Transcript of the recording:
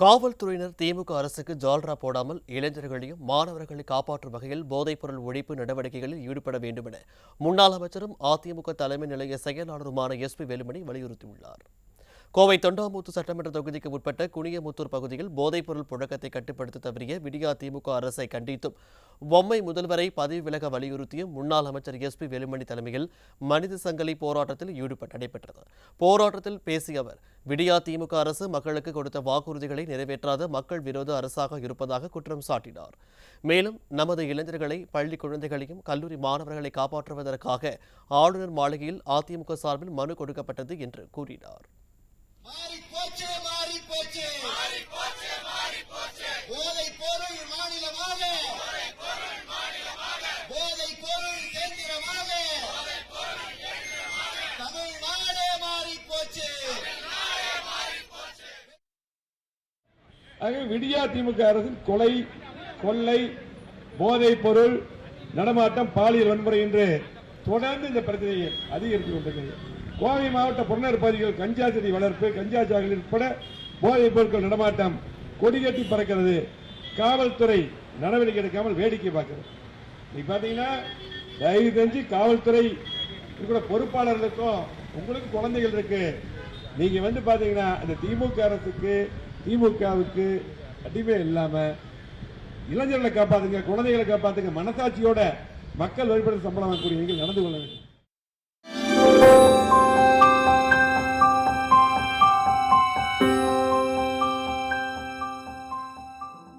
காவல்துறையினர் திமுக அரசுக்கு ஜால்ரா போடாமல் இளைஞர்களையும் மாணவர்களை காப்பாற்றும் வகையில் போதைப்பொருள் ஒழிப்பு நடவடிக்கைகளில் ஈடுபட வேண்டும் என முன்னாள் அமைச்சரும் அதிமுக தலைமை நிலைய செயலாளருமான எஸ் பி வேலுமணி வலியுறுத்தியுள்ளார். கோவை தொண்டாமுத்து சட்டமன்ற தொகுதிக்கு உட்பட்ட குனியமுத்தூர் பகுதியில் போதைப்பொருள் புழக்கத்தை கட்டுப்படுத்த தவறிய விடியா திமுக அரசை கண்டித்தும் பொம்மை முதல்வரை பதவி விலக வலியுறுத்தியும் முன்னாள் அமைச்சர் எஸ் பி வேலுமணி தலைமையில் மனித சங்கலி போராட்டத்தில் ஈடுபட்டு நடைபெற்றது. போராட்டத்தில் பேசிய அவர் விடியா திமுக அரசு மக்களுக்கு கொடுத்த வாக்குறுதிகளை நிறைவேற்றாத மக்கள் விரோத அரசாக இருப்பதாக குற்றம் சாட்டினார். மேலும் நமது இளைஞர்களை பள்ளி குழந்தைகளையும் கல்லூரி மாணவர்களை காப்பாற்றுவதற்காக ஆளுநர் மாளிகையில் அதிமுக சார்பில் மனு கொடுக்கப்பட்டது என்று கூறினார். ஆகவே விடியா திமுக அரசின் கொலை கொள்ளை போதைப் பொருள் நடமாட்டம் பாலியல் வன்முறை என்று தொடர்ந்து இந்த பிரச்சனையை அதிகரித்துக் கொண்டிருக்கிறது. கோவை மாவட்ட புறநகர் பகுதிகள் கஞ்சா செடி வளர்ப்பு கஞ்சா சாகுபடி உட்பட போதைப் பொருட்கள் நடமாட்டம் கொடிகட்டி பறக்கிறது. காவல்துறை நடவடிக்கை எடுக்காமல் வேடிக்கை பார்க்கிறது. நீ பாத்தீங்கன்னா தயவு செஞ்சு காவல்துறை கூட பொறுப்பாளர்களுக்கும் உங்களுக்கு குழந்தைகள் இருக்கு. நீங்க வந்து பாத்தீங்கன்னா அந்த திமுக அரசுக்கு திமுகவுக்கு அடிமை இல்லாம இளைஞர்களை காப்பாத்துங்க குழந்தைகளை காப்பாத்துங்க மனசாட்சியோட மக்கள் வழிபட சம்பளம் வாங்கக்கூடிய நடந்து கொள்ள வேண்டும்.